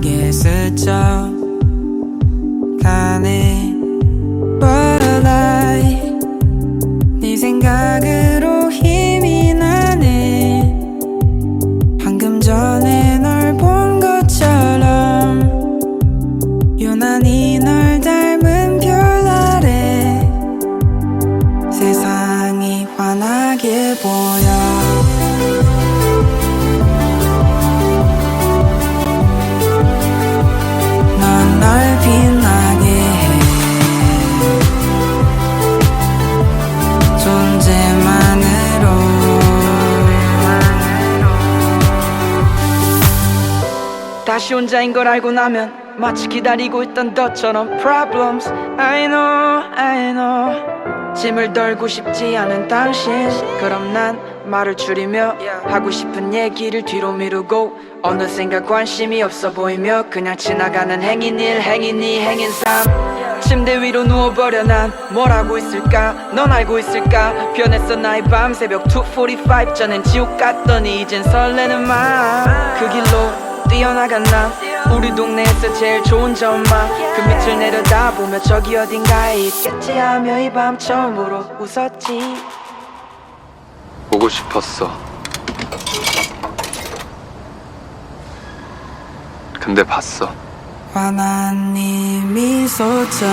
매몰차게 스쳐 가네. But I 네 생각으로 힘이 나네. 방금 전에 널 본 것처럼 유난히 널 닮은 별 아래 세상이 환하게 보여 다시 혼자인 걸 알고 나면 마치 기다리고 있던 너처럼 problems. I know I know. 짐을 덜고 싶지 않은 당신. 그럼 난 말을 줄이며 하고 싶은 얘기를 뒤로 미루고 어느샌가 관심이 없어 보이며 그냥 지나가는 행인 일 행인 이 행인 삶 침대 위로 누워버려 난 뭘 하고 있을까? 넌 알고 있을까? 변했어 나의 밤 새벽 2.45 전엔 지옥 같더니 이젠 설레는 마음. 그 길로 뛰어나간 난 우리 동네에서 제일 좋은 점만 그 밑을 내려다보며 저기 어딘가에 있겠지 하며 이 밤 처음으로 웃었지 보고 싶었어. 근데 봤어. 환한 네 미소처럼